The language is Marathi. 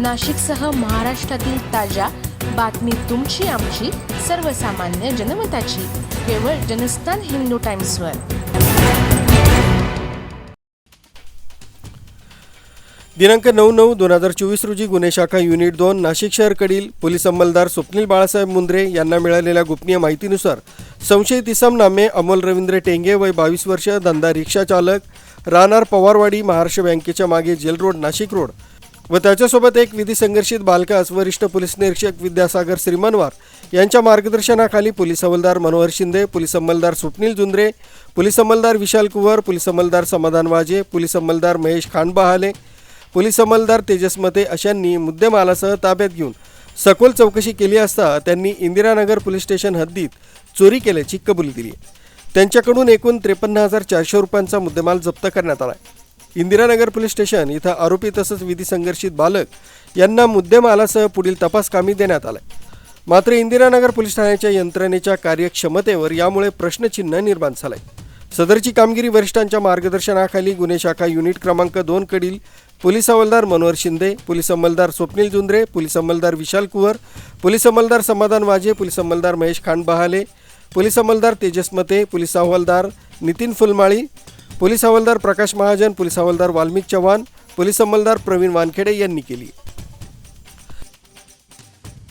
नाशिकसह महाराष्ट्रातील ताज्या बातमी तुमची आमची सर्वसामान्य जनमताची. केवळ जनस्थान हिंदू टाइम्सवर. दिनांक नऊ नऊ दोन हजार चोवीस रोजी गुन्हे शाखा युनिट दोन नाशिक शहरकडील पोलीस अंमलदार स्वप्नील बाळासाहेब मुंद्रे यांना मिळालेल्या गोपनीय माहितीनुसार संशयित इसम नामे अमोल रवींद्र टेंगे वय बावीस वर्ष धंदा रिक्षा चालक राहणार पवारवाडी महाराष्ट्र बँकेच्या मागे जेल रोड नाशिक रोड. व त्याच्यासोबत एक विधी संघर्षित बालकास वरिष्ठ पोलीस निरीक्षक विद्यासागर श्रीमनवार यांच्या मार्गदर्शनाखाली पोलीस हवालदार मनोहर शिंदे पोलीस अंमलदार स्वप्नील जुंद्रे पोलीस अंमलदार विशाल कुवर पोलीस अंमलदार समाधान वाजे पोलीस अंमलदार महेश खानबहाले पोलीस अंमलदार तेजस मते अशांनी मुद्देमालासह ताब्यात घेऊन सखोल चौकशी केली असता त्यांनी इंदिरानगर पोलीस स्टेशन हद्दीत चोरी केल्याची कबुली दिली त्यांच्याकडून एकूण त्रेपन्न हजार चारशे रुपयांचा मुद्देमाल जप्त करण्यात आला आहे. इंदिरानगर पोलीस स्टेशन इथं आरोपी तसंच विधी संघर्षित बालक यांना मुद्देमालासह पुढील तपास कामी देण्यात आलाय. मात्र इंदिरानगर पोलीस ठाण्याच्या यंत्रणेच्या कार्यक्षमतेवर यामुळे प्रश्नचिन्ह निर्माण झालंय. सदरची कामगिरी वरिष्ठांच्या मार्गदर्शनाखाली गुन्हे शाखा युनिट क्रमांक दोन कडील पोलीस हवालदार मनोहर शिंदे पोलीस अंमलदार स्वप्नील जुंद्रे पोलीस अंमलदार विशाल कुवर पोलीस अंमलदार समाधान वाजे पोलीस अंमलदार महेश खानबहाले पोलीस अंमलदार तेजस मते पोलीस हवालदार नितीन फुलमाळी पोलीस हवालदार प्रकाश महाजन पोलीस हवालदार वाल्मिक चव्हाण पोलीस अंमलदार प्रवीण वानखेडे यांनी केली.